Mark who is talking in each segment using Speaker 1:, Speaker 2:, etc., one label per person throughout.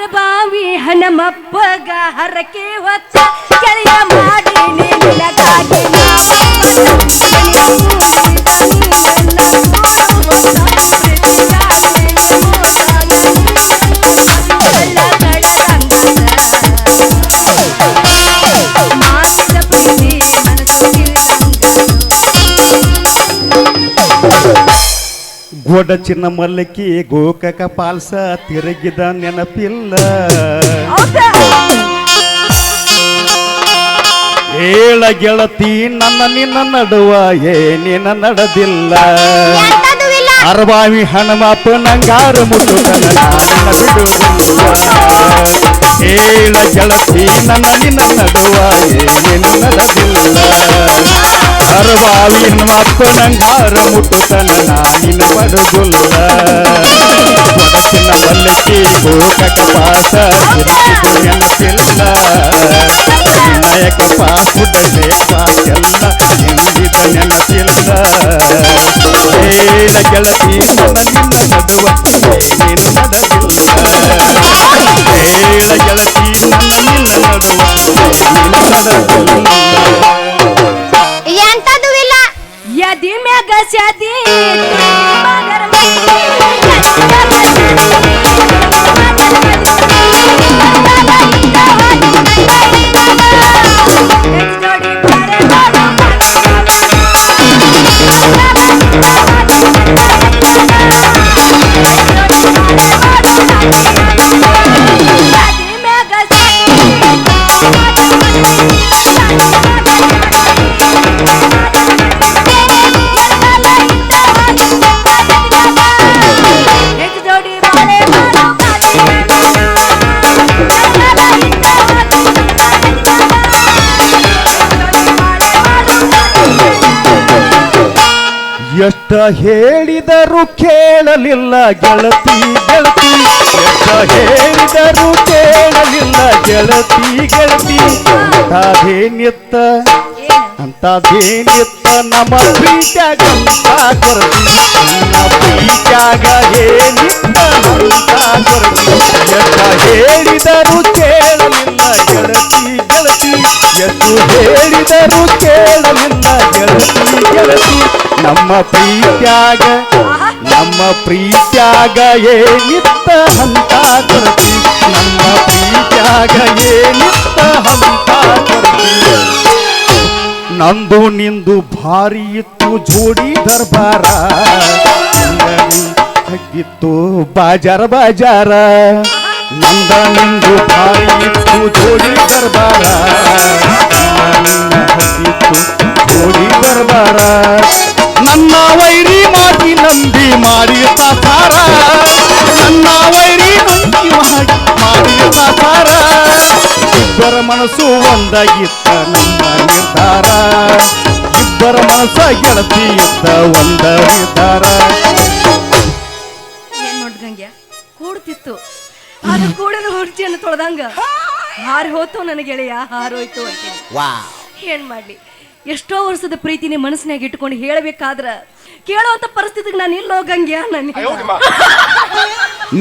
Speaker 1: ಹರಬಾವಿ ಹನಮಪ್ಪಗ ಹರಕೆ ಹೊತ್ತ ಕೆಳೆಯ ಮಾಡಿ ನಿನಗಾಗಿ
Speaker 2: ಗೋಡ ಚಿನ್ನ ಮಲ್ಲಕ್ಕಿ ಗೋಕಕ ಪಾಲ್ಸ ತಿರುಗಿದ ನೆನಪಿಲ್ಲ. ಏಳ ಗೆಳತಿ ನನ್ನ ನಿನ್ನ ನಡುವ ಏನಿನ ನಡೆದಿಲ್ಲ. ಅರಬಾವಿ ಹನುಮಪ್ಪ ನಂಗಾರು ಮುಟ್ಟುತ್ತನ ನನ್ನ ಹೇಳ ಗೆಳತಿ ನನ್ನ ನಿನ್ನ ನಡುವ ಏನಿನ ನಡೆದಿಲ್ಲ. ಅರಬಾವಿ ಹನುಮಪ್ಪ ನಂಗಾರು ಮುಟ್ಟುತ್ತನ ನಾನಿನ ಬಡುಗುಲ್ಲ ಕೊಡಚಿನ ಮಲ್ಲಕ್ಕಿ ಗೋಕಕ ಪಾಸ ತಿರುಗಿದು ನೆನಪಿಲ್ಲ ವಿನಾಯಕ ಪಾಸುಡಲೆ ಪಾಸೆಲ್ಲ ಎಂದಿದ ನೆನಪಿಲ್ಲ ಹೇಳ ಗೆಳತಿ ನನ್ನ ನಿನ್ನ ನಡುವ ಏನೇನು ನಡೆದಿಲ್ಲ ಹೇಳ ಗೆಳತಿ ನನ್ನ ನಿನ್ನ ನಡುವ ಏನೇನು ನಡೆದಿಲ್ಲ
Speaker 3: ಎಂತದೂ ಇಲ್ಲ
Speaker 1: ಯದಿ ಮ್ಯಾಗ ಸದಿ ಜೋಡಿ
Speaker 2: ಎಷ್ಟ ಹೇಳಿದರು ಕೇಳಲಿಲ್ಲ ಗೆಳತಿ ಗೆಳತಿ. ಎಷ್ಟ ಹೇಳಿದರು ಕೇಳಲಿಲ್ಲ ಗೆಳತಿ ಗೆಳತಿ. ಅಂತದೇನಿತ್ತ ಅಂತದೇನಿತ್ತ ನಮ್ಮ ಪ್ರೀತ್ಯಾಗ ಅಂತ ಕೊರತಿ. ನಮ್ಮ ಪ್ರೀತ್ಯಾಗ ಏನಿತ್ತ ಅಂತ ಕೊರತಿ. ಎಷ್ಟ ಹೇಳಿದರು ಕೇಳಲಿಲ್ಲ, ಗೆಳತಿ ಗೆಳತಿ. ಎಷ್ಟು ಹೇಳಿದರು ಕೇಳಲಿಲ್ಲ, ಗೆಳತಿ ಗೆಳತಿ. ನಮ್ಮ ಪ್ರೀತ್ಯಾಗ ನಮ್ಮ ಪ್ರೀತ್ಯಾಗ ಏನಿತ್ತ ಹಂತ ಕೊರತಿ. ನಮ್ಮ ಪ್ರೀತ್ಯಾಗ ಏನಿತ್ತ ಹಂತ ಕೊರತಿ. ನಂದು ನಿಂದು ಭಾರಿ ಇತ್ತು ಜೋಡಿ ದರ್ಬಾರ. ಹಗ್ಗಿತ್ತು ಬಾಜಾರ ಬಾಜಾರ. ನಂದ ನಿಂದು ಭಾರಿ ಇತ್ತು ಜೋಡಿ ದರ್ಬಾರ. ಹಗ್ಗಿತ್ತು ಜೋಡಿ ದರ್ಬಾರ. ನನ್ನ ವೈರಿ ಮಾತಿ ನಂಬಿ ಮಾಡಿ ಸಾಕಾರ ನನ್ನ ವೈರಿ ನಂಬಿ ಮಾಡಿ ಇಬ್ಬರ ಮನಸ್ಸು ಒಂದಾಗಿತ್ತ ನಮ್ಮ ನಿರ್ಧಾರ. ಇಬ್ಬರ ಮನಸ್ಸ ಗೆಳತಿ ಇದ್ದ ಒಂದ ನಿರ್ಧಾರ.
Speaker 1: ಏನ್ ಕೂಡ್ತಿತ್ತು. ಅದು ಕೂಡನ ಹುಡ್ಚಿಯನ್ನು ತೊಳೆದಂಗ. ಹಾರಿ ಹೋತು ನನ್ನ ಗೆಳೆಯ ಹಾರೋಯ್ತು ಅಂತ ಏನ್ ಮಾಡ್ಲಿ? ಎಷ್ಟೋ ವರ್ಷದ ಪ್ರೀತಿನ ಮನಸ್ಸಿನಾಗ ಇಟ್ಕೊಂಡು ಹೇಳಬೇಕಾದ್ರ ಕೇಳುವಂತ ಪರಿಸ್ಥಿತಿಗೆ ನಾನು ಇಲ್ಲೋಗಂಗ್ಯ ಹೋಗಂಗ್ಯಾ ನನ್ನ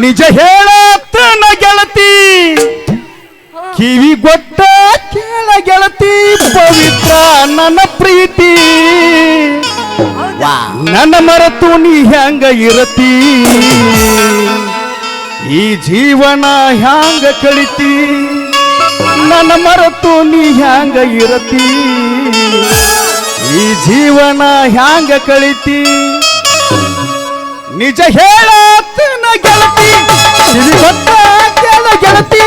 Speaker 2: ನಿಜ ಗೆಳತಿ ಕಿವಿ ಗೊಟ್ಟ ಕೇಳ ಗೆಳತಿ, ಪವಿತ್ರ ನನ್ನ ಪ್ರೀತಿ. ನನ್ನ ಮರೆತು ನೀ ಹ್ಯಾಂಗ ಇರತಿ? ಈ ಜೀವನ ಹ್ಯಾಂಗ ಕಳಿತಿ? ನನ್ನ ಮರೆತು ನೀ ಹ್ಯಾಂಗ ಇರತಿ? ಈ ಜೀವನ ಹ್ಯಾಂಗ ಕಳಿತಿ? ನಿಜ ಹೇಳತ್ತನ ಗೆಳತಿ ಕಿವಿ ಗೊತ್ತ ಕೇಳ ಗೆಳತಿ,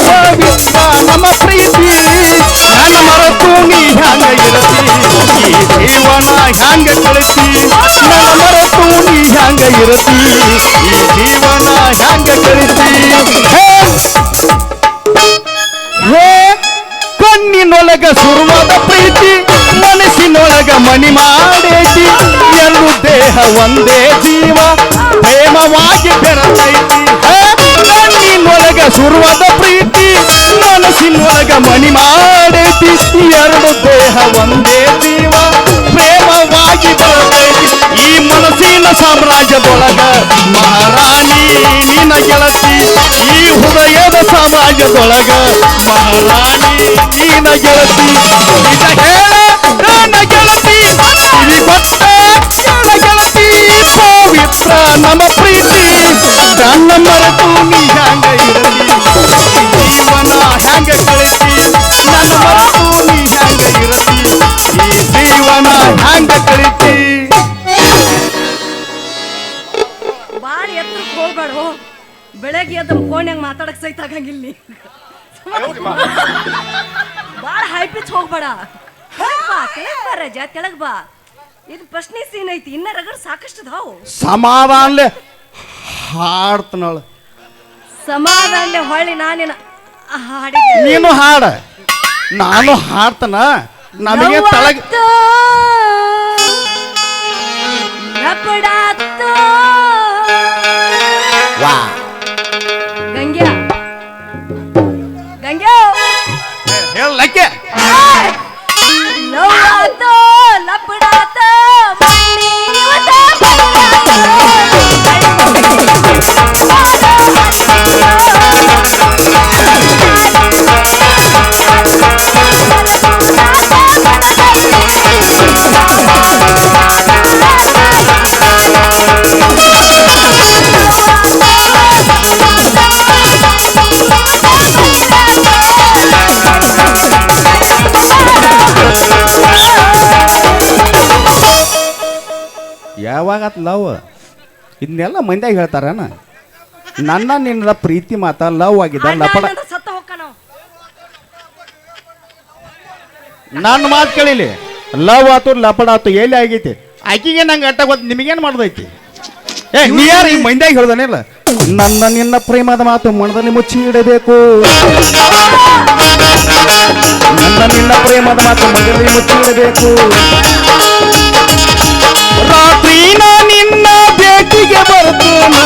Speaker 2: ಪವಿತ್ರ ನಮ್ಮ ಪ್ರೀತಿ. ನನ್ನ ಮರತು ನೀ ಹ್ಯಾಂಗ ಇರತಿ? ಈ ಜೀವನ ಹ್ಯಾಂಗ ಕಳಿಸಿ ನನ್ನ ಮರತು ನೀ ಹ್ಯಾಂಗ ಇರತಿ? ಈ ಜೀವನ ಹ್ಯಾಂಗ ಕಳಿಸಿ ಹೇ ಕಣ್ಣಿನೊಳಗ ಸುರುವಾದ ಪ್ರೀತಿ, ಮನಸ್ಸಿನೊಳಗ ಮಣಿ ಮಾಡೇತಿ ಎರಡು ದೇಹ ಒಂದೇ ಜೀವ, ಪ್ರೇಮವಾಗಿ ಬೆರತೈತಿ. ಕಣ್ಣಿನೊಳಗ ಸುರುವಾದ ಪ್ರೀತಿ ಮನಸ್ಸಿನೊಳಗ ಮಣಿ ಮಾಡೈತಿ. ಎರಡು ದೇಹ ಒಂದೇ ಜೀವ, ಪ್ರೇಮವಾಗಿ ಬೆರತೈತಿ. ಈ ಮನಸ್ಸಿನ ಸಾಮ್ರಾಜ್ಯದೊಳಗ ಮಹಾರಾಣಿ ನಿನ್ನ ಗೆಳತಿ, ಈ ಹೃದಯದ ಸಾಮ್ರಾಜ್ಯದೊಳಗ ಮಹಾರಾಣಿ ನೀನ ಗೆಳತಿ. ಹೇಳ ನನ್ನ ಗೆಳತಿ ನಮ್ಮ ಪ್ರೀತಿ ನನ್ನ ಮರೆತು ನೀ ಹ್ಯಾಂಗ ಇರಲಿ ಜೀವನ ಹ್ಯಾಂಗ ಕಳಿಸಿ ನನ್ನ ಮರೆತು ನೀ ಹ್ಯಾಂಗ ಇರಲಿ ಈ ಜೀವನ ಹ್ಯಾಂಗ ಕಳಿಸಿ
Speaker 1: ಬಾಳ ಎತ್ತರಕ್ಕೆ ಹೋಗ್ಬೇಡ ಬೆಳಗ್ಗೆ ಎದ್ದ ಫೋನ್ಯಾಗ ಮಾತಾಡಕ್ ಸಹಿತ ಆಗಂಗಿಲ್ಲ ಬಾಳ ಹೈ ಪಿಚ್ ಹೋಗ್ಬೇಡ. ಬಾ, ಕೆಳಗ್ ಬಾ ಕೆಳಗ್ ಬಾ. ಇದು ಪ್ರಶ್ನೆ ಸೀನ್ ಐತಿ. ಇನ್ನ ರಗಡ್ ಸಾಕಷ್ಟು ಅದಾವು.
Speaker 2: ಸಮಾಧಾನಲೆ ಹಾಡ್ತನಳ.
Speaker 1: ಸಮಾಧಾನ ಹೊಳ್ಳಿ ನಾನೇನ ಹಾಡಿ
Speaker 2: ನೀನು ಹಾಡ. ನಾನು ಹಾಡ್ತನ. ನಮಗೆ ತಳಗ
Speaker 1: ಲವ್ವಾತು,
Speaker 2: ಲವ್. ಇದನ್ನೆಲ್ಲ ಮಂದ್ಯಾಗ ಹೇಳ್ತಾರನ ನನ್ನ ನಿನ್ನ ಪ್ರೀತಿ ಮಾತ ಲವ್ ಆಗಿದ್ದ ಲಪಡ
Speaker 1: ಸತ್ತ
Speaker 2: ನನ್ನ ಮಾತು ಕೇಳಿಲಿ. ಲವ್ ಆತು ಲಪಡ ಆತು ಎಲ್ಲಿ ಆಗೈತಿ? ಆಕಿಗೆ ನಂಗೆ ಅಟ್ಟ ಗೊತ್ತು ನಿಮಗೇನ್ ಮಾಡ್ದೈತಿ? ಏ ನೀ ಯಾರು ಈ ಮಂದ್ಯಾಗ ಹೇಳ್ದಾನಿಲ್ಲ ನನ್ನ ನಿನ್ನ ಪ್ರೇಮದ ಮಾತು ಮನದಲ್ಲಿ ಮುಚ್ಚಿ ಇಡಬೇಕು. ನನ್ನ ನಿನ್ನ ಪ್ರೇಮದ ಮಾತು ಮನದಲ್ಲಿ ಮುಚ್ಚಿ ಇಡಬೇಕು. ರಾತ್ರಿ ನಾ ನಿನ್ನ ಭೇಟಿಗೆ ಬರ್ತೀನ.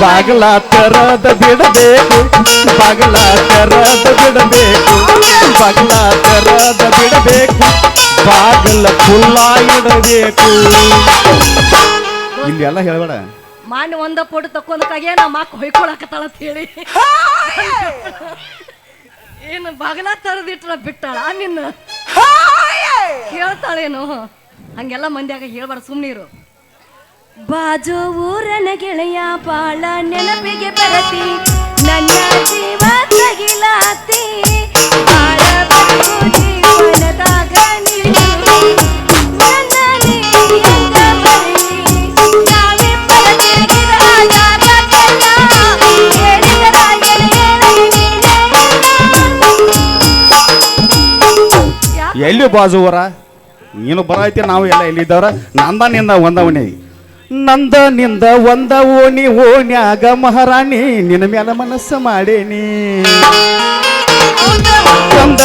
Speaker 2: ಬಾಗಲ ತರದ ಬಿಡಬೇಕು ಬಾಗಲ ತರದ ಬಿಡಬೇಕು ಬಾಗಲ ತರದ ಬಿಡಬೇಕು ಬಾಗಲ ಖುಲ್ಲ ಇಡಬೇಕು ಇಲ್ಲಿ ಎಲ್ಲ ಹೇಳ್ಬೇಡ.
Speaker 1: ಮಾನ್ಯ ಒಂದ ಫೋಟೋ ತಕ್ಕೊಂದಕ್ಕಾಗೆ ನಮ್ಮ ಮಕ್ಕ ಹೊಯ್ಕೊಳಕತ್ತಾಳ ಅಂತ ಹೇಳಿ. ಏನು ಬಾಗಲ ತರದಿಟ್ರ ಬಿಟ್ಟಾಳ ನಿನ್ನ? ಹೇಳ್ತಾಳೇನು ಹಂಗೆಲ್ಲ ಮಂದ್ಯಾಗ ಹೇಳ್ಬಾರ ಸುಮ್ಮನಿರು ಬಾಜು ಊರನ ಗೆಳೆಯ ಬಾಳ ನೆನಪಿಗೆ ಬರತಿ. ನನ್ನ ಜೀವ ತಗಿಲಾತಿ.
Speaker 2: ಎಲ್ಲಿ ಬಾಜುವರ ನೀನು ಬರೈತಿ ನಾವು ಎಲ್ಲ ಇಲ್ಲಿದ್ದವ್ರ ನಂದ ನಿಂದ ಓಣಿ ನಂದ ನಿಂದ ಒಂದ ಓಣಿ ಓಣ್ಯಾಗ ಮಹಾರಾಣಿ ನಿನ್ನ ಮೇಲೆ ಮನಸ್ಸು ಮಾಡೇನಿ. ಒಂದ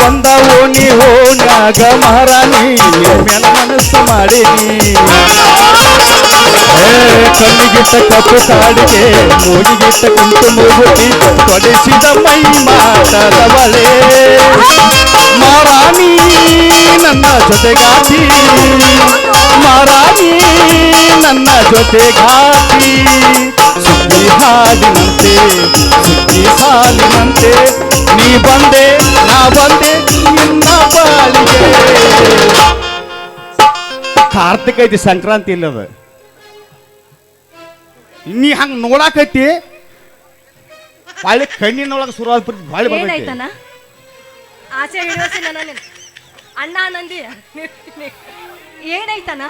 Speaker 2: ಒಂದ ಓಣಿ ಓಣ್ಯಾಗ ಮಹಾರಾಣಿ ಮೇಲೆ ಮನಸ್ಸು ಏ, ಕಣ್ಣಿಗಿಟ್ಟ ಕಪ್ಪು ಕಾಡಿಗೆ ಮೂಡಿಗಿಟ್ಟ ಕುಂತು ಮೂಗುತಿ, ತೊಡಿಸಿದ ಮೈ ಮಾತದವಳೆ ಮಾರಾಣಿ ನನ್ನ ಜೊತೆಗಾತಿ. ಮಾರಾಣಿ ನನ್ನ ಜೊತೆಗಾತಿ. ಸುದ್ದಿ ಹಾಡಿನಂತೆ ಸುದ್ದಿ ಸಾಲಿನಂತೆ ನೀ ಬಂದೆ ನಾ ಬಂದೆ ನಿನ್ನ ಬಾಳಿಗೆ ಕಾರ್ತಿಕ ಐತಿ ಸಂಕ್ರಾಂತಿ ಇಲ್ಲದ ನೀ ಹಂಗ ನೋಡಾಕೈತಿ ಬಾಳಿ ಕಣ್ಣಿನೊಳಗೆ ಶುರುವಾದ ಬಾಳಿ ಬರ್ತೈತಿ.
Speaker 1: ಏನಾಯ್ತನ ಆಸೆ ಹಿಡಿಯೋಸಿ ನನ್ನ ನಿನ್ ಅಣ್ಣ ನಂದಿ. ಏನಾಯ್ತನ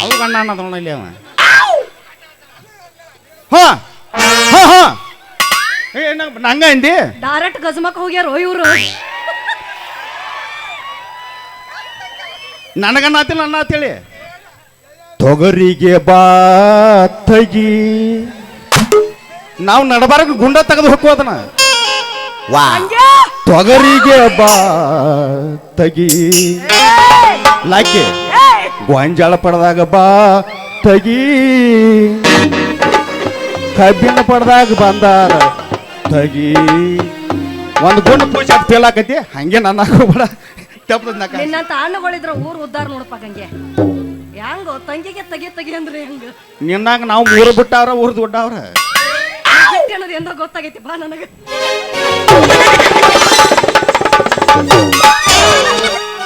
Speaker 2: ಅವು ಅಣ್ಣ ಅನ್ನೋದಣ್ಣ ಇಲ್ಲಿ ಅವ. ಹಾ! ಏ ನಂಗ್- ನಂಗ ಅಂದಿ?
Speaker 1: ಡೈರೆಕ್ಟ್ ಗಜಮಕ್ ಹೋಗ್ಯಾರೋ ಇವ್ರು.
Speaker 2: ನನಗನ್ನಾತಿಲ್ಲ ಅನ್ನ ಅಂತೇಳಿ ತೊಗರಿಗೆ ಬಾ ತಗಿ. ನಾವು ನಡಬಾರಕ ಗುಂಡ ತೆಗೆದು ವಾ.
Speaker 1: ಹಂಗೆ
Speaker 2: ತೊಗರಿಗೆ ಬಾ ತಗಿ. ಲಾಕಿ
Speaker 1: ಏಯ್!
Speaker 2: ಗೊಂಜಾಳ ಪಡೆದಾಗ ಬಾ ತಗಿ. ಕಬ್ಬಿನ ಪಡೆದಾಗ ಬಂದಾರ. ತಗಿ ಒಂದು ಗುಂಡು ಪೂಜೆ ಅದು ಫೇಲ್ ಆಕೈತಿ ಹಂಗೆ ನನ್ನ ಹಾಕೋಬೇಡ ತಪ್ಪದ ನಕ
Speaker 1: ನಿನ್ನ ಹಣ್ಣುಗಳಿದ್ರ ಊರು ಉದ್ದಾರ ನೋಡಪ್ಪ ಗಂಗೆ. ಹೆಂಗೋ ತಂಗಿಗೆ ತಗಿ ತಗಿ ಅಂದ್ರೆ ಹೆಂಗ?
Speaker 2: ನಿನ್ನಾಗ ನಾವು ಊರು ಬಿಟ್ಟವ್ರ ಊರು ದೊಡ್ಡವ್ರ?
Speaker 1: ಅದು ಎಂದ ಗೊತ್ತಾಗೈತಿ ಬಾ ನನಗೆ.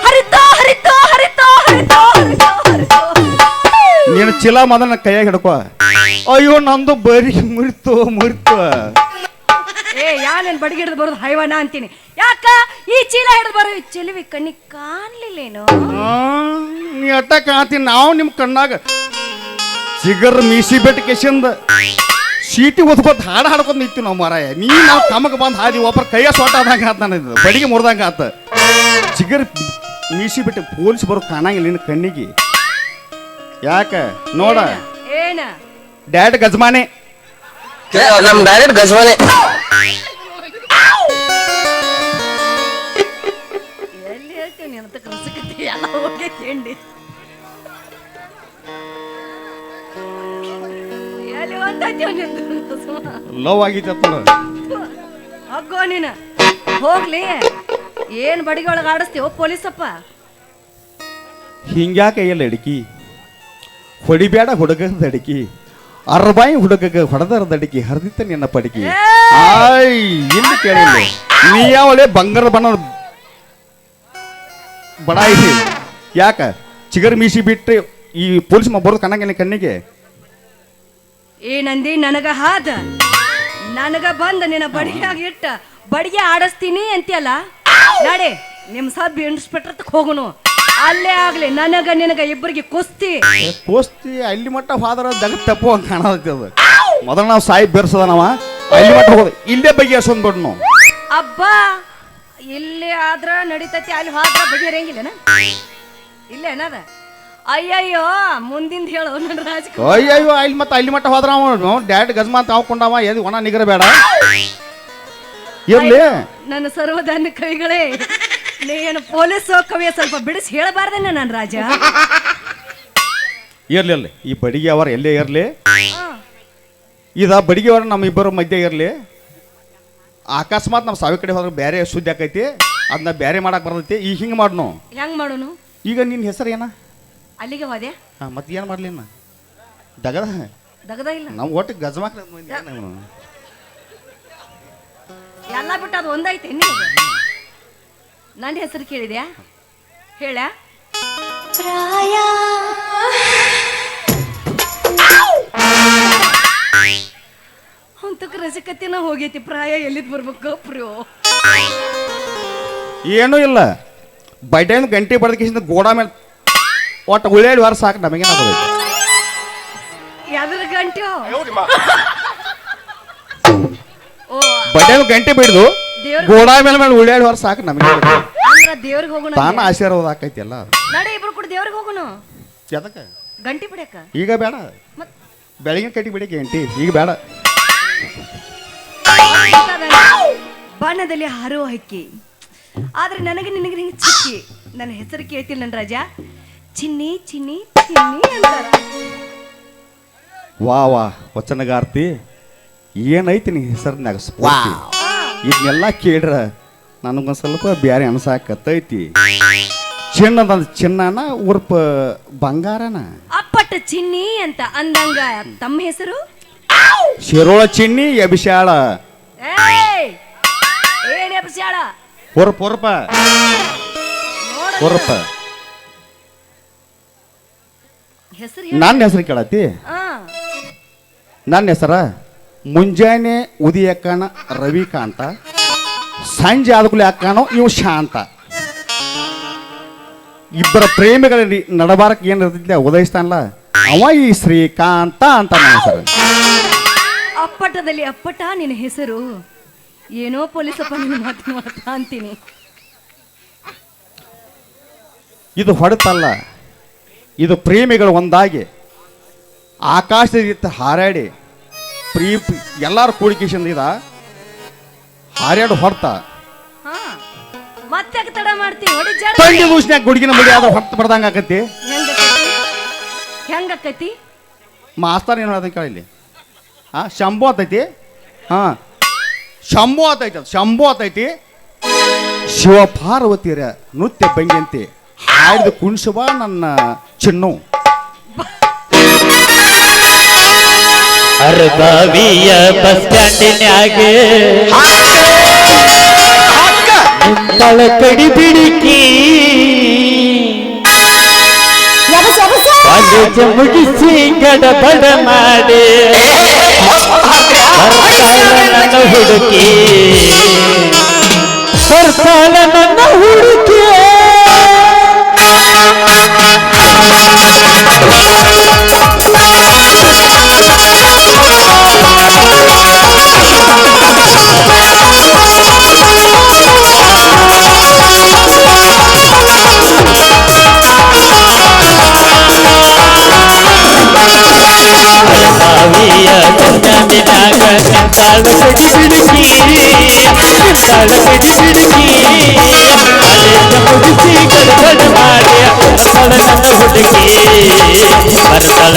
Speaker 1: ಹರಿತೋ ಹರಿತೋ ಹರಿತೋ ಹರಿತೋ ಹರಿತೋ ಹರಿತೋ.
Speaker 2: ನೀನು ಚೀಲ ಮೊದಲ ಕೈಯಾಗ ಹಿಡ್ಕೋ. ಅಯ್ಯೋ ನಂದು ಬರೀ ಮುರಿತು ಮುರಿತು.
Speaker 1: ಏ ಯಾ ನನ್ ಬಡಿಗೆ ಹಿಡಿದು ಬರೋದು ಹೈವಾನ ಅಂತೀನಿ. ಯಾಕ? ಈ ಚೀಲ ಹಿಡಿದು ಬರೋ. ಈ ಚೆಲುವಿ ಕಣ್ಣಿಗೆ ಕಾಣ್ಲಿಲ್ಲೇನು?
Speaker 2: ನೀ ಅಟ್ಟ ಕಾಣ್ತೀನಿ. ನಾವು ನಿಮ್ಮ ಕಣ್ಣಾಗ ಸಿಗರ್ ಮೀಸಿ ಬೆಟ್ಟ ಕೆಸಿಂದ ಸೀಟಿ ಒದ್ಕೋತ ಹಾಡು ಹಾಡ್ಕೊಂಡು ನಿಂತೀವಿ ನಾವು ಮಾರಾಯ. ನೀ ನಾವು ಕಮಕ್ ಬಂದು ಹಾದಿ ಒಬ್ಬರ ಕೈಯ ಸೋಟ ಆದಂಗ ಆತ ನನಗೆ ಬಡಿಗೆ ಮುರಿದಂಗ ಆತ. ಸಿಗರ್ ಮೀಸಿ ಬಿಟ್ಟು ಪೊಲೀಸ್ ಬರೋ ಕಾಣಂಗಿಲ್ಲ ನಿನ್ನ ಕಣ್ಣಿಗೆ. ಯಾಕ? ನೋಡ.
Speaker 1: ಏನ?
Speaker 2: ಡ್ಯಾಡ್ ಗಜಮಾನೆ.
Speaker 3: ನಮ್ ಡೈರೆಕ್ಟ್ ಗಜವಾನೆ
Speaker 1: ಎಲ್ಲಿ ಹೇಳ್ತೀನಿ ಅಂತ ಕನ್ಸಕತ್ತಿ ಎಲ್ಲ ಹೋಗಿ ತಿಂಡಿ. ಎಲ್ಲಿ ಹೊಂಟೈತಿ ನಿಂದು?
Speaker 2: ಲವ್ ಆಗೈತೆ
Speaker 1: ಅಗ್ಗೋ ನೀನು. ಹೋಗ್ಲಿ. ಏನ್ ಬಡಿಗೆ ಒಳಗೆ ಆಡಿಸ್ತೀವೋ ಪೊಲೀಸಪ್ಪ.
Speaker 2: ಹಿಂಗ್ಯಾಕ ಇಲ್ಲ ಅಡಿಕಿ? ಹೊಡಿಬೇಡ ಹುಡುಗದ ಅಡಿಕಿ? ಅರ್ಬಾಯಿ ಹುಡುಗಗ ಹೊಡೆದರದ ಅಡಿಕಿ ಹರಿದಿತ್ತ ನಿನ್ನ ಪಡಿಕಿ ಆಯ್ ಇಲ್ಲಿ ಕೇಳಿಲ್ಲ. ನೀ ಯಾವಳೆ ಬಂಗಾರ ಬಣ್ಣ ಬಡಾಯಿಸಿ ಯಾಕ? ಚಿಗರ್ ಮೀಸಿ ಬಿಟ್ರಿ ಈ ಪೊಲೀಸ್ ಬರೋದು ಕಣ್ಣಂಗಿಲ್ಲ ಕಣ್ಣಿಗೆ?
Speaker 1: ಏನಂದಿ ನನಗ ಹಾದ. ನನಗ ಬಂದ ನಿನ್ನ ಬಡಿಯಾಗಿ ಇಟ್ಟ. ಬಡಿಗೆ ಆಡಿಸ್ತೀನಿ ಅಂತೀಯಲ್ಲ? ನಾಡೆ ನಿಮ್ಮ ಸಬ್ ಇನ್ಸ್ಪೆಕ್ಟರ್ ಹೋಗುನು. ಅಲ್ಲೇ ಆಗ್ಲಿ ನನಗ ನಿನಗ ಇಬ್ಬರಿಗೆ ಕುಸ್ತಿ.
Speaker 2: ಕುಸ್ತಿ ಅಲ್ಲಿ ಮಟ್ಟ ಹೋದ್ರ ದಗ ತಪ್ಪು ಅಂತ ಕಾಣತೈತಿ ಮೊದಲ ನಾವು ಸಾಯಿ ಬೆರ್ಸದ ನಾವ ಅಲ್ಲಿ ಮಟ್ಟ ಹೋದ ಇಲ್ಲೇ ಬಗೆಹರಿಸೋದ್ ಬಿಡ್ ನಾವು.
Speaker 1: ಅಬ್ಬ ಇಲ್ಲಿ ಆದ್ರ ನಡಿತೈತಿ ಅಲ್ಲಿ ಹೋದ್ರ ಬಗೆಹರಿಯಂಗಿಲ್ಲನ? ಇಲ್ಲೇ ಏನದ ಅಯ್ಯಯ್ಯೋ ಮುಂದಿಂದ ಹೇಳು ನನ್ನ ರಾಜ
Speaker 2: ಅಯ್ಯಯ್ಯೋ ಅಲ್ಲಿ ಮತ್ತೆ ಅಲ್ಲಿ ಮಟ್ಟ ಹೋದ್ರ ಅವನು. ಡ್ಯಾಡ್ ಗಜ್ಮಾ ಅಂತ ಹಾಕೊಂಡವ ಎದು ಒಣ ನಿಗರ ಬೇಡ ಇರ್ಲಿ
Speaker 1: ನನ್ನ ಸರ್ವಧಾನ್ಯ ಕವಿಗಳೇ ನೀನು ಪೊಲೀಸ್ ಕವಿಯ ಸ್ವಲ್ಪ ಬಿಡಿಸಿ ಹೇಳಬಾರ್ದೇನೆ ನಾನು ರಾಜ?
Speaker 2: ಇರ್ಲಿ ಇರ್ಲಿ. ಈ ಬಡಿಗೆ ಅವರ ಎಲ್ಲೇ ಇರ್ಲಿ? ಇದ ಬಡಿಗೆ ಅವರ ನಮ್ಮ ಇಬ್ಬರ ಮಧ್ಯೆ ಇರ್ಲಿ? ಅಕಸ್ಮಾತ್ ನಮ್ಮ ಸಾವಿ ಕಡೆ ಹೋದ್ರೆ ಬೇರೆ ಸುದ್ದಿ ಆಕೈತಿ ಅದನ್ನ ಬೇರೆ ಮಾಡಕ್ ಬರ್ತೈತಿ ಈಗ ಹಿಂಗೆ ಮಾಡ್ನು?
Speaker 1: ಹೆಂಗ್ ಮಾಡೋನು?
Speaker 2: ಈಗ ನಿನ್ನ ಹೆಸರು ಏನ?
Speaker 1: ಅಲ್ಲಿಗೆ ಹೋದೆ.
Speaker 2: ಹಾಂ ಮತ್ತೆ ಏನು ಮಾಡ್ಲಿ ನಾ ದಗದ?
Speaker 1: ದಗದ ಇಲ್ಲ.
Speaker 2: ನಾವು ಒಟ್ಟು ಗಜಮಾಕ್
Speaker 1: ಎಲ್ಲ ಬಿಟ್ಟು ಅದು ಒಂದೈತೆ ನಿನಗೆ ನನ್ನ ಹೆಸರು ಕೇಳಿದ್ಯಾ? ಹೇಳ. ಅಂತಕ್ಕೆ ರಸಕತ್ತಿನ ಹೋಗೈತಿ ಪ್ರಾಯ ಎಲ್ಲಿದ್ ಬರ್ಬೇಕು ಪ್ರೋ
Speaker 2: ಏನೂ ಇಲ್ಲ. ಬೈ ಟೈಮ್ ಗಂಟೆ ಬಡ್ದಕ್ಕಿಂತ ಗೋಡ ಮೇಲೆ ಒಟ್ಟು ಉಳ್ಳೇಳಿ ವಾರ ಸಾಕು ನಮಗೇನಾಗೋದು
Speaker 1: ಯಾವ್ದ್ರ ಗಂಟೆ ಓ.
Speaker 2: ಬೈ ಟೈಮ್ ಗಂಟೆ ಬಿಡ್ದು ಗೋಡ ಮೇಲೆ ಮೇಲೆ ಉಳ್ಳಾಡಿ ಹೊರ ಸಾಕು ನಮಗೆ
Speaker 1: ಅಂದ್ರ ದೇವ್ರಿಗೆ ಹೋಗೋಣ
Speaker 2: ತಾನ ಆಶೀರ್ವಾದ ಆಕೈತಿ ಎಲ್ಲ
Speaker 1: ನಡಿ ಇಬ್ರು ಕೂಡ ದೇವ್ರಿಗೆ ಹೋಗೋಣ.
Speaker 2: ಎದಕ್ಕೆ?
Speaker 1: ಗಂಟಿ ಬಿಡಕ
Speaker 2: ಈಗ ಬೇಡ.
Speaker 1: ಮತ್
Speaker 2: ಬೆಳಗಿನ ಕಟ್ಟಿ ಬಿಡಿ ಗಂಟಿ ಈಗ ಬೇಡ.
Speaker 1: ಬಣ್ಣದಲ್ಲಿ ಹಾರುವ ಹಕ್ಕಿ. ಆದ್ರೆ ನನಗೆ ನಿನಗೆ ಹಿಂಗೆ ಚಿಕ್ಕಿ. ನನ್ನ ಹೆಸರು ಕೇಳ್ತೀನಿ ನನ್ನ ರಾಜ. ಚಿನ್ನಿ ಚಿನ್ನಿ ಚಿನ್ನಿ ಅಂತಾರ.
Speaker 2: ವಾ ವಾ ವಚನಗಾರ್ತಿ. ಏನೈತಿ ನಿನ್ನ ಹೆಸರಿನಾಗ ಸ್ಫೂರ್ತಿ? ಇದನ್ನೆಲ್ಲ ಕೇಳ್ರ ನನಗೊಂದು ಸ್ವಲ್ಪ ಬೇರೆ ಅನ್ಸಾಕತ್ತೈತಿ. ಚಿನ್ನದ ಚಿನ್ನನ ಉರ್ಪ ಬಂಗಾರನ.
Speaker 1: ಅಪ್ಪಟ ಚಿನ್ನಿ ಅಂತ ಅಂದಂಗ ತಮ್ಮ ಹೆಸರು?
Speaker 2: ಶಿರೋಳ ಚಿನ್ನಿ ಎಬಿಶಾಳ
Speaker 1: ಏನ್ ನೋಡ
Speaker 2: ಉರ್ಪ
Speaker 1: ಹೆಸರು
Speaker 2: ನನ್ನ ಹೆಸರು ಕೇಳತಿ ನನ್ನ ಹೆಸರ? ಮುಂಜಾನೆ ಉದಿಯಕ್ಕನ ರವಿಕಾಂತ ಸಂಜೆ ಆದಕೂಲೆ ಅಕ್ಕನೋ ಇವು ಶಾಂತ. ಇಬ್ಬರ ಪ್ರೇಮಿಗಳ ನಡಬಾರಕ್ಕೆ ನಡಬಾರಕ್ ಏನ್ ಇರ್ತೈತಿ ಉದಯಿಸ್ತಾನಲ್ಲ ಅವ ಈ ಶ್ರೀಕಾಂತ ಅಂತ ನನ್ನ ಹೆಸರು.
Speaker 1: ಅಪ್ಪಟದಲ್ಲಿ ಅಪ್ಪಟ ನಿನ್ನ ಹೆಸರು. ಏನೋ ಪೊಲೀಸಪ್ಪ ನಿನ್ನ ಮಾತು ಮಾಡ್ತಾ ಅಂತೀನಿ.
Speaker 2: ಇದು ಹೊಡೆತಲ್ಲ. ಇದು ಪ್ರೇಮಿಗಳು ಒಂದಾಗಿ ಆಕಾಶದ ಹಾರಾಡಿ ಪ್ರೀ ಎಲ್ಲಾರು ಕೂಡಿಕೇಶನ್ ಇದ. ಹಾರ್ಯಾಡು ಹೊಡ್ತ
Speaker 1: ಹಾ ಮತ್ತೆ ತಡ ಮಾಡ್ತೀನಿ ಹೊಡಿ ಜಡ.
Speaker 2: ತಂಡಿ ದೂಸ್ನ್ಯಾಗ ಗುಡುಗಿನ ಮುಡಿ ಆದ್ರೆ ಹೊಟ್ಟು ಬರ್ದಂಗ ಆಕತಿ.
Speaker 1: ಹೆಂಗಕ್ಕೈತಿ ಹೆಂಗಕ್ಕೈತಿ
Speaker 2: ಮಾಸ್ತರ್ ಏನು ಹೇಳ್ದ ಕೇಳಿಲ್ಲಿ ಹಾ ಶಂಭು ಆತೈತಿ. ಹಾ ಶಂಭು ಆತೈತಿ ಅದು ಶಂಭು ಆತೈತಿ. ಶಿವ ಪಾರ್ವತಿಯರ ನೃತ್ಯ ಭಂಗಿಯಂತೆ ಹಾಡಿದ ಕುಣಿಸುವ ನನ್ನ ಚಿನ್ನು.
Speaker 4: ಅರ್ಬಾವಿಯ ಬಸ್ ಸ್ಟ್ಯಾಂಡಿನ್ಯಾಗ ನಿಂತಳ ಕಡಿ ಬಿಡಿಕಿ ಕಾಲೇಜ ಮುಗಿಸಿ ಗಡಬಡ ಮಾಡಿ. ನನ್ನ ಹುಡುಕಿ. ಬರ್ತಾಳ ನನ್ನ ಹುಡುಕಿ. ಬಾವಿಯ ಸಂಜಾಮಿನಾಗ ನಿಂತಾಳ ಕಡಿ ಬಿಡುಕಿ ನಿಂತಾಳ ಕಡಿ ಬಿಡುಕಿ ಕಾಲೇಜ ಮುಗಿಸಿ ಗಡಬಡ ಮಾಡಿ ಬರ್ತಾಳ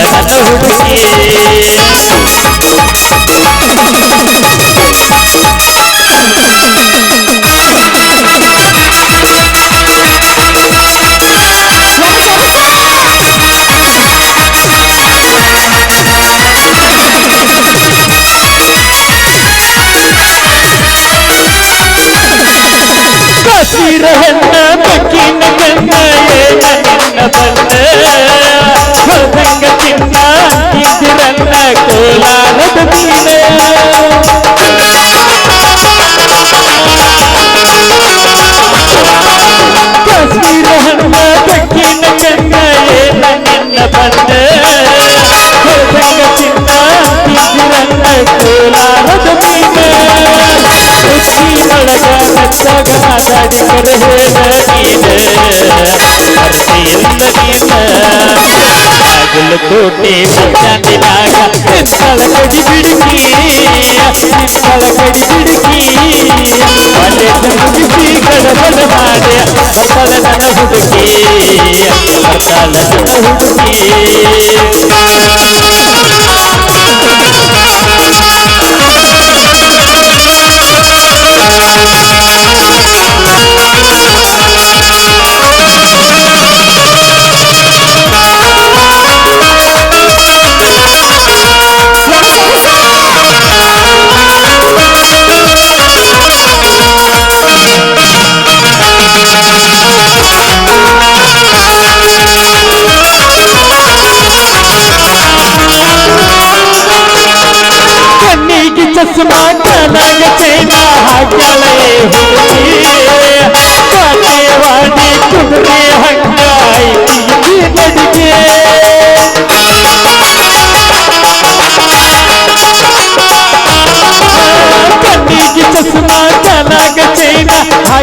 Speaker 4: ಕೋಲಾರದ ಬುದ್ಧಿಯೊಳಗ ಮೆತ್ತಗ ಮಾತಾಡಿಕರೆ ಹೇಳ ನೀನ ಬಾಗಲಕೋಟೆ ಚಂದಿನಾಗ ನಿಂತಳ ಕಡಿ ಬಿಡುಕಿ ನಿಂತಳ ಕಡಿ ಬಿಡುಕಿ ಮನೆ ಮುಗಿಸಿ ಗಡಬಡ ಮಾಡಿ ಬರ್ತಾಳ ನನ್ನ ಹುಡುಕಿ ಬರ್ತಾಳ ನನ್ನ ಹುಡುಗಿ Thank you.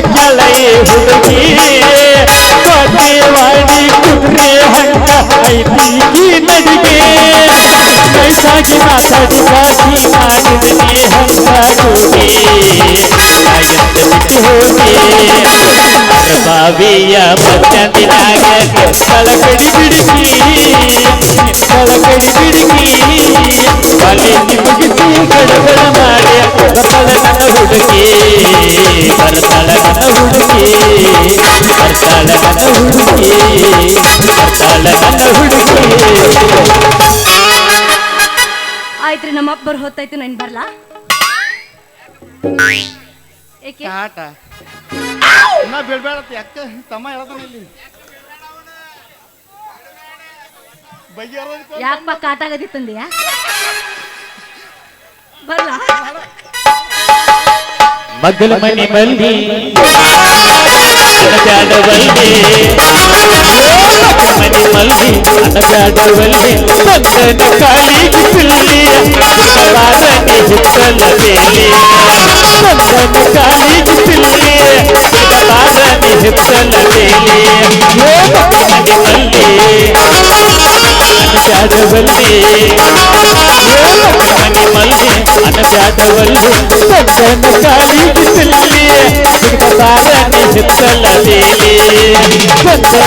Speaker 4: ಚೈನ ಹುಡುಗಿ. ಕಾಟೇವಾಡಿ ಕುದುರೆ ಹಂಗ ಐತಿ ನಡಿಗೆ. ಬೈಸಾಗಿ ಮಾತಾಡಿ ಬಾಕಿ ಮಾಡಿದನೆ ಹಂಗ ಹೋಗಿ ಬಿಟ್ಟು ಹೋಗಿ. ಬಾವಿಯ ಮತ್ತಂದಿನಾಗ ಕಳಕಡಿ ಕಡಿ ಬಿಡಿಸಿ ಕಳಕಡಿ ಕಡಿ ಬಿಡಿಸಿ ಕಾಲೇಜಿ ಮುಗಿಸಿ ಗಡಬಡ ಮಾಡಿ ಬರ್ತಾಳ ನನ್ನ ಹುಡುಗಿ ಬರ್ತಾಳ ನನ್ನ ಹುಡುಗಿ ಬರ್ತಾಳ ನನ್ನ ಹುಡುಗಿ ಬರ್ತಾಳ ನನ್ನ ಹುಡುಗಿ
Speaker 1: ಆಯ್ತ್ರಿ ನಮ್ಮ ಅಪ್ಪರ್ ಹೊತ್ತಾಯ್ತು ನಾನು ಬರ್ಲಾ? ಏಕೆ?
Speaker 4: ಕಾಟ ನಾ ಬೀಳ್ಬೇಡತ್ತ ಯಾಕೆ? ತಮ್ಮ ಹೇಳ್ತಾನೆ ಇಲ್ಲಿ ಬೈಯಾರ
Speaker 1: ಯಾಕಪ್ಪ ಕಾಟಾಗದಿತ್ತಂದಿಯಾ ಬರ್ಲಾ?
Speaker 4: ಮಗಲ ಮನೆ ಮಲ್ಲಿ ಮನೆ ಮಲ್ಲಿ ಅನಬ್ಯಾಡವಲ್ಲಿ ಬಂದನ ಕಾಲಿಗೆ ಪಿಲ್ಲಿ ಬಾರನೆ ಹಿತ್ತಲ ಬೇಲಿ ಬಂದನ ಕಾಲಿಗೆ ಪಿಲ್ಲಿ ಬಾರನೆ ಹಿತ್ತಲ ಬೇಲಿ ಮನೆ ಮಲ್ಲಿ ಅನಬ್ಯಾಡವಲ್ಲಿ ಮನೆ ಮಲ್ಲಿ ಅನಬ್ಯಾಡವಲ್ಲಿ ಬಂದನ ಕಾಲಿಗೆ ಪಿಲ್ಲಿ ಬಾರನೆ ಹಿತ್ತಲ ಬೇಲಿ ಬಂದನ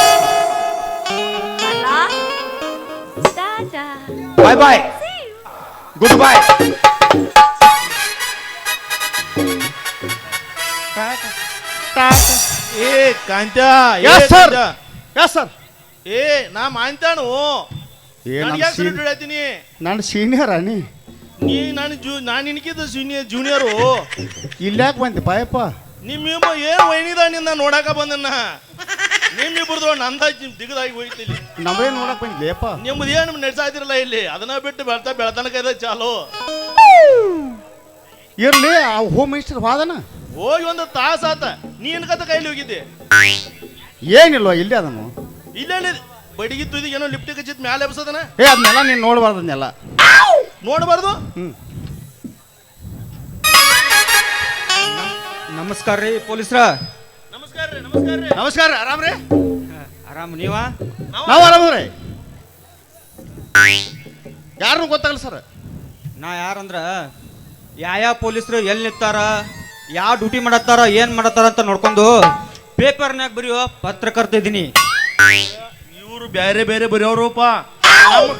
Speaker 2: ಹಿತ್ತಲ
Speaker 4: ಬಾಯ್ ಗುಡ್ ಬಾಯ್
Speaker 5: ಏ ಕಾಂತ.
Speaker 2: ಎಸ್ ಸರ್
Speaker 5: ಏ ನಾ ಮಾಂತಾನು.
Speaker 2: ಏ
Speaker 5: ನನಗೆ ಸಲ್ಯೂಟ್ ಹೇಳ್ತೀನಿ?
Speaker 2: ನನ್ನ ಸೀನಿಯರ ನೀ?
Speaker 5: ನೀ ನಾನು ಜೂ ನಾನು ನಿನಕಿದ್ದ ಜೂನಿಯರ್ ಜೂನಿಯರು
Speaker 2: ಇಲ್ಲಾಕ್ ಬಂದೆ ಪಾಯಪ್ಪ
Speaker 5: ನಿಮ್ಮ ಏನ್ ವೈನಿದ ನಿನ್ನ ನೋಡಾಕ ಬಂದನ್ನ? ನಿಮ್ಮಿಬ್ರದ್ದು ನಂದ ದಿಗದಾಗಿ ಹೋಯ್ತಿಲ್ಲಿ.
Speaker 2: ನಾವೇ ನೋಡಕ್ ಬಂದಿಲ್ಲಪ್ಪ
Speaker 5: ನಿಮ್ದು ಏನು ನಡೆಸ್ತಾ ಇದ್ರಲ್ಲ ಇಲ್ಲಿ? ಅದನ್ನ ಬಿಟ್ಟು ಬೆಳ್ತಾ ಬೆಳತನಕ ಇದೆ ಚಾಲು.
Speaker 2: ಇರ್ಲಿ ಆ ಹೋಮ್ ಮಿನಿಸ್ಟರ್ ಹೋದನ
Speaker 5: ಹೋಗಿ ಒಂದು ತಾಸ ಆತ. ನೀನ್ ಕತ್ತ ಕೈಲಿ ಹೋಗಿದ್ದೆ?
Speaker 2: ಏನಿಲ್ವ ಇಲ್ಲೇ ಅದನ್ನು
Speaker 5: ಇಲ್ಲ ಇಲ್ಲ. ಬಡಿಗಿತ್ತು ತುದಿ ಏನೋ ಲಿಫ್ಟ್ ಕಚ್ಚಿತ್ ಮ್ಯಾಲೆ ಎಬ್ಸದನ?
Speaker 2: ಏ ಅದನ್ನೆಲ್ಲ ನೀನು ನೋಡಬಾರ್ದು ಅದನ್ನೆಲ್ಲ
Speaker 5: ನೋಡಬಾರ್ದು?
Speaker 2: ಹ್ಮ್
Speaker 4: ನಮಸ್ಕಾರ ರೀ ಪೊಲೀಸ್ರ.
Speaker 5: ನಮಸ್ಕಾರ ರೀ ರೀ
Speaker 2: ಆರಾಮ್ ರೀ
Speaker 4: ಆರಾಮ್ ನೀವ?
Speaker 2: ನಾವು ಆರಾಮದ್ರಿ. ಯಾರು ಗೊತ್ತಾಗಲ್ಲ ಸರ್.
Speaker 4: ನಾ ಯಾರಂದ್ರ ಯಾವ ಪೊಲೀಸರು ಎಲ್ಲಿ ನಿಂತಾರ ಯಾವ ಡ್ಯೂಟಿ ಮಾಡತ್ತಾರ ಏನ್ ಮಾಡತ್ತಾರ ಅಂತ ನೋಡ್ಕೊಂಡು ಪೇಪರ್ನ್ಯಾಗ ಬರೆಯೋ ಪತ್ರಕರ್ತ ಇದೀನಿ.
Speaker 5: ಇವರು ಬೇರೆ ಬೇರೆ ಬರೆಯೋರಪ್ಪ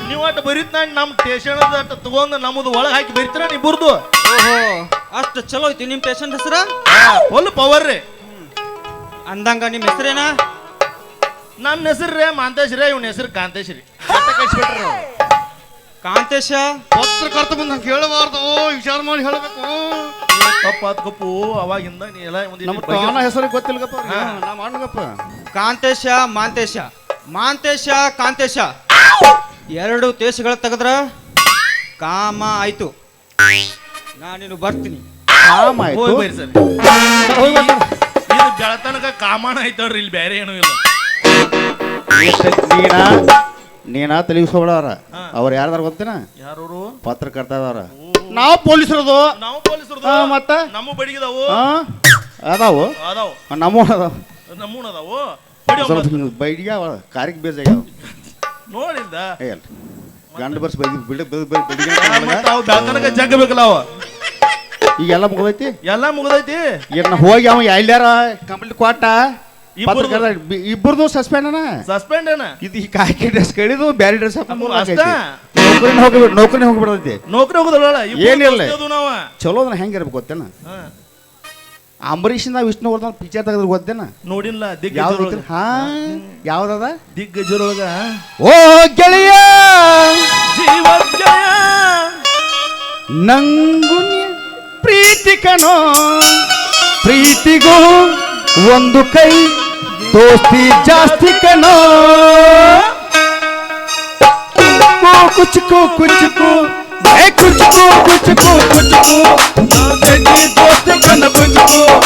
Speaker 5: ನೀವು ಅಟ್ ಬರೀತ್ ನಮ್ ನಮ್ಮ ಸ್ಟೇಷನ್ ಅಟ್ ತಗೊಂಡು ನಮ್ಮದು ಒಳಗೆ ಹಾಕಿ ಬರೀತೀರ ನೀ ಬುರ್ದು?
Speaker 4: ಓಹೋ ಅಷ್ಟು ಚಲೋ ಐತಿ ನಿಮ್ ಪೇಷಂಟ್ ಹೆಸರ?
Speaker 5: ಫುಲ್ ಪವರ್ ರೀ.
Speaker 4: ಅಂದಂಗ ನಿಮ್ಮ ಹೆಸರೇನ?
Speaker 5: ನನ್ನ ಹೆಸರು ರೇ ಮಾಂತೇಶ್ ರೇ ಇವನ ಹೆಸರು ಕಾಂತೇಶ್ ರೀ ಕಳಿಸ್ಬಿಟ್ರಿ.
Speaker 4: ಕಾಂತೇಶ?
Speaker 2: ಪತ್ರಕರ್ತ ಬಂದ್ ನಂಗೆ ಹೇಳಬಾರ್ದು ವಿಚಾರ ಮಾಡಿ ಹೇಳಬೇಕು.
Speaker 5: ತಪ್ಪ ಅವಾಗಿಂದ ನೀ ಎಲ್ಲ ಒಂದು
Speaker 2: ನಮ್ಮ
Speaker 5: ಬಗ್ಗೆ-
Speaker 2: ತಾನ ಹೆಸರು ಗೊತ್ತಿಲ್ಲಗಪ್ಪ ನಾ ಮಾಡ್ಗಪ್ಪ
Speaker 4: ಕಾಂತೇಶ ಮಾಂತೇಶ. ಮಾಂತೇಶ ಕಾಂತೇಶ. ಎರಡು ದೇಶಗಳ ತೆಗೆದ್ರ ಕಾಮ ಆಯ್ತು. ನಾನಿನ್ನು ಬರ್ತೀನಿ.
Speaker 2: ಕಾಮ ಆಯ್ತು?
Speaker 5: ಹೋಗಿ ಬರ್ರಿ ಸರ್.
Speaker 2: ಹೋಗಿ ಬಾ ಸರ್.
Speaker 5: ಇದು ಬೆಳತನಕ ಕಾಮಣ ಆಯ್ತವ್ರಿ ಇಲ್ಲಿ ಬೇರೆ ಏನೂ ಇಲ್ಲ.
Speaker 2: ನೀನ ನೀನ ಅವ್ರ
Speaker 5: ಹಾ.
Speaker 2: ಅವ್ರು ಯಾರ್ದಾರ ಗೊತ್ತೇನ?
Speaker 5: ಯಾರವರು
Speaker 2: ಪತ್ರಕರ್ತ ಅದಾರ ನಾವು ಪೊಲೀಸರದು.
Speaker 5: ನಾವು ಪೊಲೀಸರು
Speaker 2: ಹಾ, ಮತ್ತ?
Speaker 5: ನಮ್ಮ ಬಡಿಗಿದಾವು?
Speaker 2: ಹಾ. ಅದಾವು.
Speaker 5: ಅದಾವು.
Speaker 2: ನಮ್ಮ ಅದಾವ.
Speaker 5: ನಮ್ಮೂನ್ ಅದಾವು? ಬಡಿ
Speaker 2: ಸ್ವಲ್ಪ
Speaker 5: ಒಂಬತ್ತು.
Speaker 2: ಹಿಂಗೆ ಬೈಡಿಗೆ ಕಾರಿಗೆ
Speaker 5: ಬೇಜ
Speaker 2: ಏ ಅಲ್ರಿ ಗಂಡು ಬರ್ಸ್ ಬೈದಿ ಬಿಡ ಬಿಡಿಗೆ
Speaker 5: ಮತ್ತೆ ಅವು ಬೆಳತನಕ ಜಗ್ಗಬೇಕಲ್ಲ ಅವ.
Speaker 2: ಈಗೆಲ್ಲ ಮುಗ್ದೈತಿ?
Speaker 5: ಎಲ್ಲ ಮುಗ್ದೈತಿ.
Speaker 2: ಈಗ ಹೋಗಿ ಅವ ಎಲ್ಲಾರ ಕಂಪ್ಲೀಟ್ ಕೊಟ್ಟ
Speaker 5: ಇಬ್ಬರ್ದು-
Speaker 2: ಸಸ್ಪೆಂಡ್ ಅನ?
Speaker 5: ಸಸ್ಪೆಂಡ್ ಏನ
Speaker 2: ಇದು ಈ ಕಾಕಿ ಡ್ರೆಸ್ ಕೇಳಿದು ಬ್ಯಾರೆ ಡ್ರೆಸ್ ನೌಕರಿ
Speaker 5: ಅಷ್ಟ?
Speaker 2: ನೌಕರಿನ ಹೋಗಿ ನೌಕರಿನ ಹೋಗ್ಬಿಡತೈತಿ
Speaker 5: ನೌಕರಿ ಹೋಗುದಲ್ಲ
Speaker 2: ಏನಿಲ್ಲ.
Speaker 5: ನಾವ.
Speaker 2: ಚಲೋ ಅದನ್ನ ಹೆಂಗಿರ್ಬೇಕು ಗೊತ್ತೇನ?
Speaker 5: ಹಾ.
Speaker 2: ಅಂಬರೀಷಿಂದ ವಿಷ್ಣುವರ್ಧನ್ ಪಿಕ್ಚರ್ ತೆಗೆದ್ರೆ ಗೊತ್ತೇನ?
Speaker 5: ನೋಡಿಲ್ಲ
Speaker 2: ಯಾವ್ದು
Speaker 5: ದಿಗ್ಗಜರೊಳಗ
Speaker 2: ಹಾ? ಯಾವ್ದದ?
Speaker 5: ದಿಗ್ಗಜರೊಳಗ
Speaker 2: ಓ ಗೆಳೆಯ!
Speaker 5: ಜೀವಜಯ
Speaker 2: ನಂಗು ನೀ प्रीति कनो प्रीति गो वंदु कई दोस्ती जास्ती कनो को कुछ को कुछ को मैं कुछ को कुछ को कुछ को जी दोस्त कन बुझ को